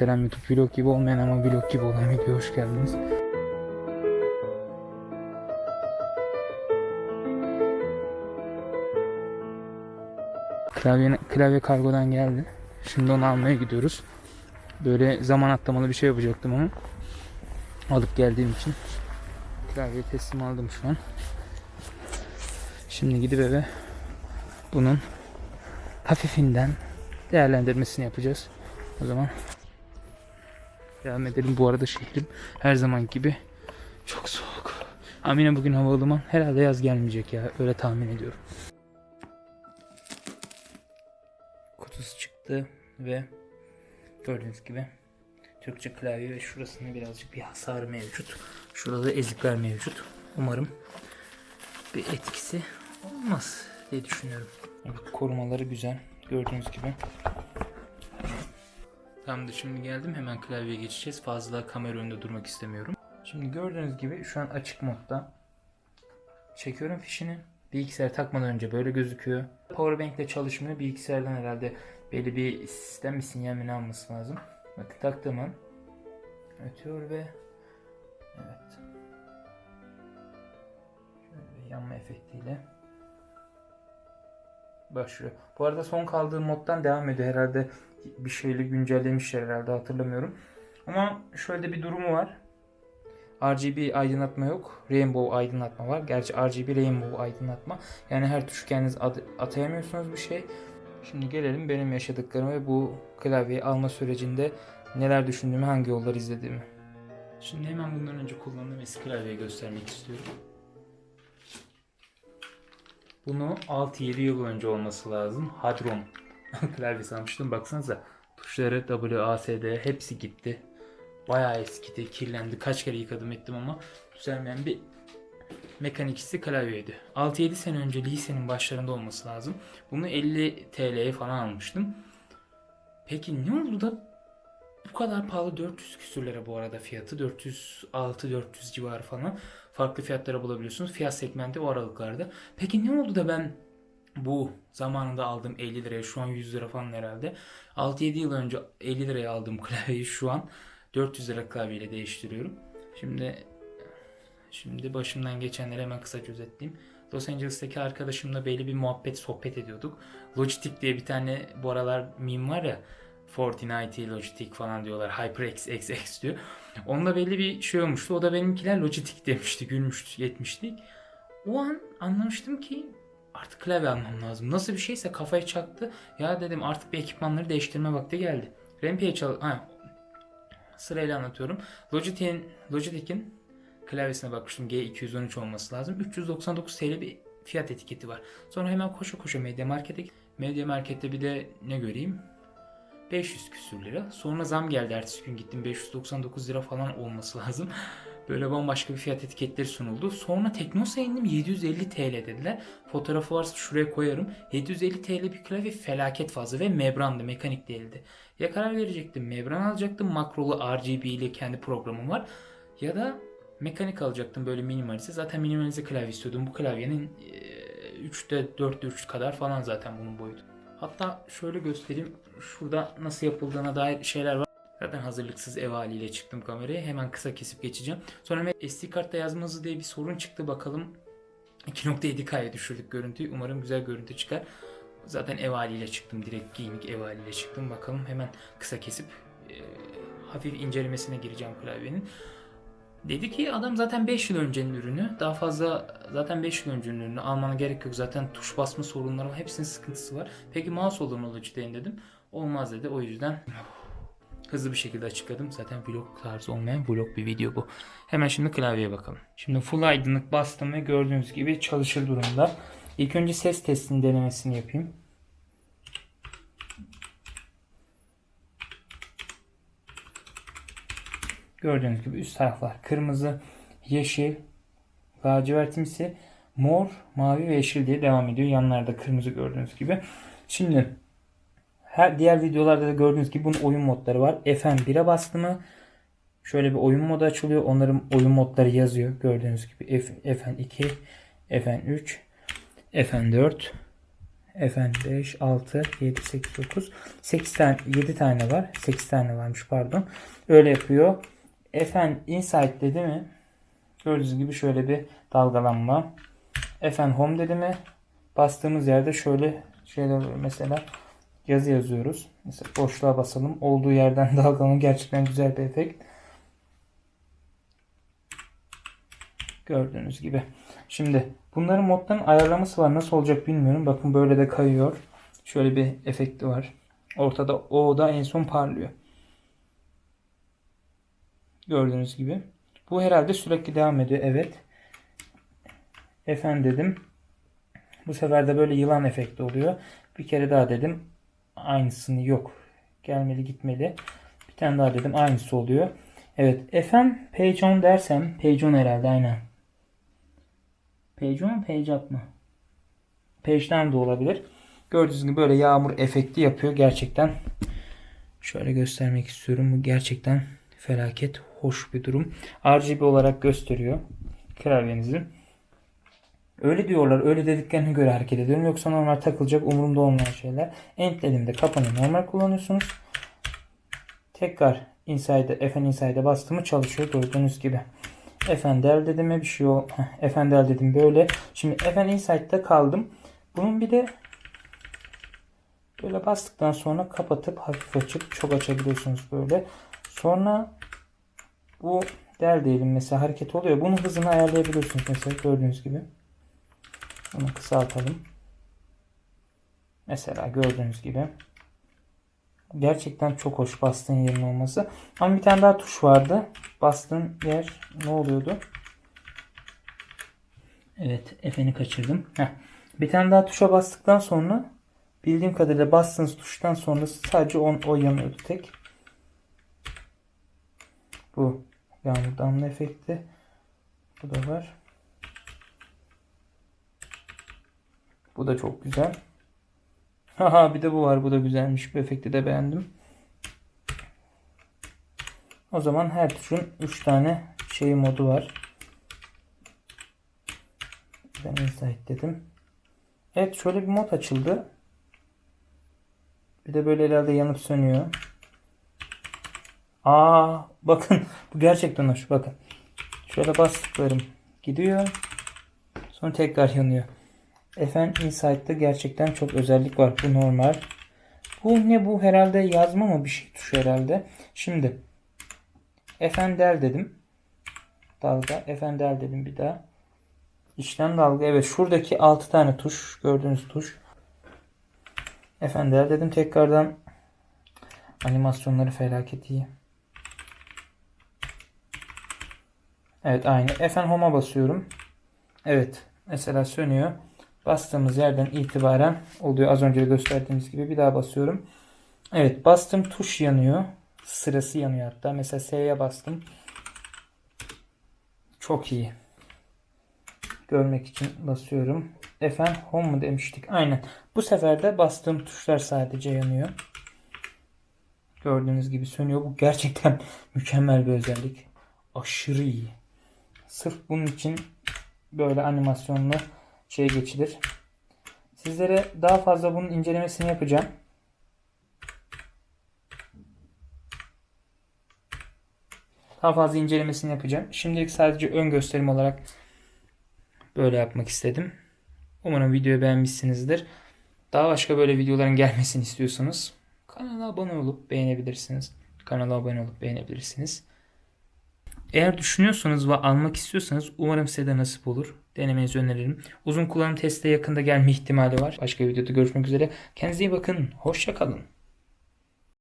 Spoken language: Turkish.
Selam YouTube vlog gibi olmayan ama vlog gibi olan videoya hoş geldiniz. Klavye, klavye kargodan geldi. Şimdi onu almaya gidiyoruz. Böyle zaman atlamalı bir şey yapacaktım ama alıp geldiğim için klavye teslim aldım şu an. Şimdi gidip eve bunun hafifinden değerlendirmesini yapacağız. O zaman devam edelim. Bu arada şehrim her zaman gibi çok soğuk. Amine bugün hava ılıman. Herhalde yaz gelmeyecek ya. Öyle tahmin ediyorum. Kutusu çıktı ve gördüğünüz gibi Türkçe klavye ve şurasında birazcık bir hasar mevcut. Şurada da ezikler mevcut. Umarım bir etkisi olmaz diye düşünüyorum. Korumaları güzel. Gördüğünüz gibi. Tamamdır şimdi geldim. Hemen klavyeye geçeceğiz. Fazla kamera önünde durmak istemiyorum. Şimdi gördüğünüz gibi şu an açık modda. Çekiyorum fişini. Bilgisayar takmadan önce böyle gözüküyor. Powerbank ile çalışmıyor. Bilgisayardan herhalde belli bir sistem mi sinyal mi alması lazım. Bakın taktığım an ötüyor ve evet. Şöyle bir yanma efektiyle başlıyor. Bu arada son kaldığı moddan devam ediyor. Herhalde bir şeyle güncellemişler herhalde hatırlamıyorum. Ama şöyle bir durumu var. RGB aydınlatma yok. Rainbow aydınlatma var. Gerçi RGB Rainbow aydınlatma. Yani her tuşu kendiniz atayamıyorsunuz bir şey. Şimdi gelelim benim yaşadıklarıma ve bu klavyeyi alma sürecinde neler düşündüğümü, hangi yolları izlediğimi. Şimdi hemen bundan önce kullandığım eski klavyeyi göstermek istiyorum. Bunu 6-7 yıl önce olması lazım. Hadron klavyesi almıştım. Baksanıza tuşları W, A, S, D hepsi gitti. Bayağı eskidi, kirlendi. Kaç kere yıkadım ettim ama düzelmeyen bir mekanikisti klavyeydi. 6-7 sene önce lisenin başlarında olması lazım. Bunu 50 TL'ye falan almıştım. Peki ne oldu da bu kadar pahalı 400 küsürlere bu arada fiyatı 406-400 civarı falan farklı fiyatlara bulabiliyorsunuz. Fiyat segmenti o aralıklarda. Peki ne oldu da ben bu zamanında aldığım 50 liraya şu an 100 lira falan herhalde 6-7 yıl önce 50 liraya aldığım klavyeyi şu an 400 lira klavyeyle değiştiriyorum. Şimdi şimdi başımdan geçenleri hemen kısaca özetleyeyim. Los Angeles'taki arkadaşımla belli bir muhabbet sohbet ediyorduk. Logitech diye bir tane bu aralar meme var ya Fortnite, Logitech falan diyorlar. HyperX XX diyor. Onda belli bir şey olmuştu. O da benimkiler Logitech demişti. Gülmüştü, yetmiştik. O an anlamıştım ki artık klavye almam lazım. Nasıl bir şeyse kafaya çaktı. Ya dedim artık bir ekipmanları değiştirme vakti geldi. Rampage çal... Ha, sırayla anlatıyorum. Logitech'in Logitech'in klavyesine bakmıştım. G213 olması lazım. 399 TL bir fiyat etiketi var. Sonra hemen koşa koşa Media Market'e Media Market'te bir de ne göreyim? 500 küsür lira. Sonra zam geldi ertesi gün gittim 599 lira falan olması lazım. Böyle bambaşka bir fiyat etiketleri sunuldu. Sonra Teknosa'ya indim 750 TL dediler. Fotoğrafı varsa şuraya koyarım. 750 TL bir klavye felaket fazla ve membrandı mekanik değildi. Ya karar verecektim membran alacaktım makrolu RGB ile kendi programım var. Ya da mekanik alacaktım böyle minimalize. Zaten minimalize klavye istiyordum. Bu klavyenin 3'te 4'te 3 kadar falan zaten bunun boyutu. Hatta şöyle göstereyim. Şurada nasıl yapıldığına dair şeyler var. Zaten hazırlıksız ev haliyle çıktım kameraya. Hemen kısa kesip geçeceğim. Sonra SD kartta yazma diye bir sorun çıktı bakalım. 2.7K'ya düşürdük görüntüyü. Umarım güzel görüntü çıkar. Zaten ev haliyle çıktım. Direkt gaming ev haliyle çıktım. Bakalım hemen kısa kesip e, hafif incelemesine gireceğim klavyenin. Dedi ki adam zaten 5 yıl öncenin ürünü. Daha fazla zaten 5 yıl öncenin ürünü. Almana gerek yok. Zaten tuş basma sorunları var. Hepsinin sıkıntısı var. Peki mouse olur mu Logitech'in dedim. Olmaz dedi. O yüzden hızlı bir şekilde açıkladım. Zaten vlog tarzı olmayan vlog bir video bu. Hemen şimdi klavyeye bakalım. Şimdi full aydınlık bastım ve gördüğünüz gibi çalışır durumda. İlk önce ses testini denemesini yapayım. Gördüğünüz gibi üst taraflar kırmızı, yeşil, lacivertimsi, mor, mavi ve yeşil diye devam ediyor. Yanlarda kırmızı gördüğünüz gibi. Şimdi her diğer videolarda da gördüğünüz gibi bunun oyun modları var. FM1'e bastı mı şöyle bir oyun modu açılıyor. Onların oyun modları yazıyor. Gördüğünüz gibi F, FN2, FN3, FN4, Efendim 5, 6, 7, 8, 9. 8 tane, 7 tane var. 8 tane varmış pardon. Öyle yapıyor. Efendim Insight dedi mi? Gördüğünüz gibi şöyle bir dalgalanma. Efendim Home dedi mi? Bastığımız yerde şöyle şeyler. Mesela yazı yazıyoruz. Mesela boşluğa basalım. Olduğu yerden dalgalanma gerçekten güzel bir efekt. Gördüğünüz gibi. Şimdi bunların modların ayarlaması var. Nasıl olacak bilmiyorum. Bakın böyle de kayıyor. Şöyle bir efekti var. Ortada o da en son parlıyor. Gördüğünüz gibi. Bu herhalde sürekli devam ediyor. Evet. Efendim dedim. Bu sefer de böyle yılan efekti oluyor. Bir kere daha dedim. Aynısını yok. Gelmeli gitmeli. Bir tane daha dedim. Aynısı oluyor. Evet. FM page on dersem page on herhalde aynen. Page on page up mı? Page'den de olabilir. Gördüğünüz gibi böyle yağmur efekti yapıyor. Gerçekten şöyle göstermek istiyorum. Bu gerçekten felaket hoş bir durum. RGB olarak gösteriyor klavyenizi. Öyle diyorlar. Öyle dediklerine göre hareket ediyorum. Yoksa normal takılacak umurumda olmayan şeyler. End dediğimde kapanıyor. Normal kullanıyorsunuz. Tekrar Inside'e, FN Inside'e bastığımı çalışıyor. Gördüğünüz gibi. Efendel dediğime bir şey o. Heh, Efendel dedim böyle. Şimdi FN Inside'da kaldım. Bunun bir de böyle bastıktan sonra kapatıp hafif açıp çok açabiliyorsunuz böyle. Sonra bu del diyelim mesela hareket oluyor. Bunun hızını ayarlayabiliyorsunuz mesela gördüğünüz gibi. Bunu kısaltalım. Mesela gördüğünüz gibi. Gerçekten çok hoş bastığın yerin olması. Ama bir tane daha tuş vardı. Bastığın yer ne oluyordu? Evet F'ni kaçırdım. Heh. Bir tane daha tuşa bastıktan sonra bildiğim kadarıyla bastığınız tuştan sonra sadece on, o yanıyordu tek. Bu yağmur damla efekti. Bu da var. Bu da çok güzel. Haha bir de bu var. Bu da güzelmiş. Bu efekti de beğendim. O zaman her tuşun 3 tane şey modu var. Ben insight dedim. Evet şöyle bir mod açıldı. Bir de böyle herhalde yanıp sönüyor. Aa bakın bu gerçekten hoş bakın. Şöyle bastıklarım gidiyor. Sonra tekrar yanıyor. FN Insight'ta gerçekten çok özellik var. Bu normal. Bu ne bu herhalde yazma mı bir şey tuşu herhalde. Şimdi FN del dedim. Dalga. FN del dedim bir daha. İşlem dalga. Evet şuradaki 6 tane tuş. Gördüğünüz tuş. FN dedim. Tekrardan animasyonları felaket iyi. Evet aynı. FN Home'a basıyorum. Evet. Mesela sönüyor. Bastığımız yerden itibaren oluyor. Az önce gösterdiğimiz gibi bir daha basıyorum. Evet bastım tuş yanıyor. Sırası yanıyor hatta. Mesela S'ye bastım. Çok iyi. Görmek için basıyorum. Efendim home mu demiştik. Aynen. Bu sefer de bastığım tuşlar sadece yanıyor. Gördüğünüz gibi sönüyor. Bu gerçekten mükemmel bir özellik. Aşırı iyi. Sırf bunun için böyle animasyonlu şey geçilir. Sizlere daha fazla bunun incelemesini yapacağım. Daha fazla incelemesini yapacağım. Şimdilik sadece ön gösterim olarak böyle yapmak istedim. Umarım videoyu beğenmişsinizdir. Daha başka böyle videoların gelmesini istiyorsanız kanala abone olup beğenebilirsiniz. Kanala abone olup beğenebilirsiniz. Eğer düşünüyorsanız ve almak istiyorsanız umarım size de nasip olur. Denemenizi öneririm. Uzun kullanım testi yakında gelme ihtimali var. Başka videoda görüşmek üzere. Kendinize iyi bakın. Hoşçakalın.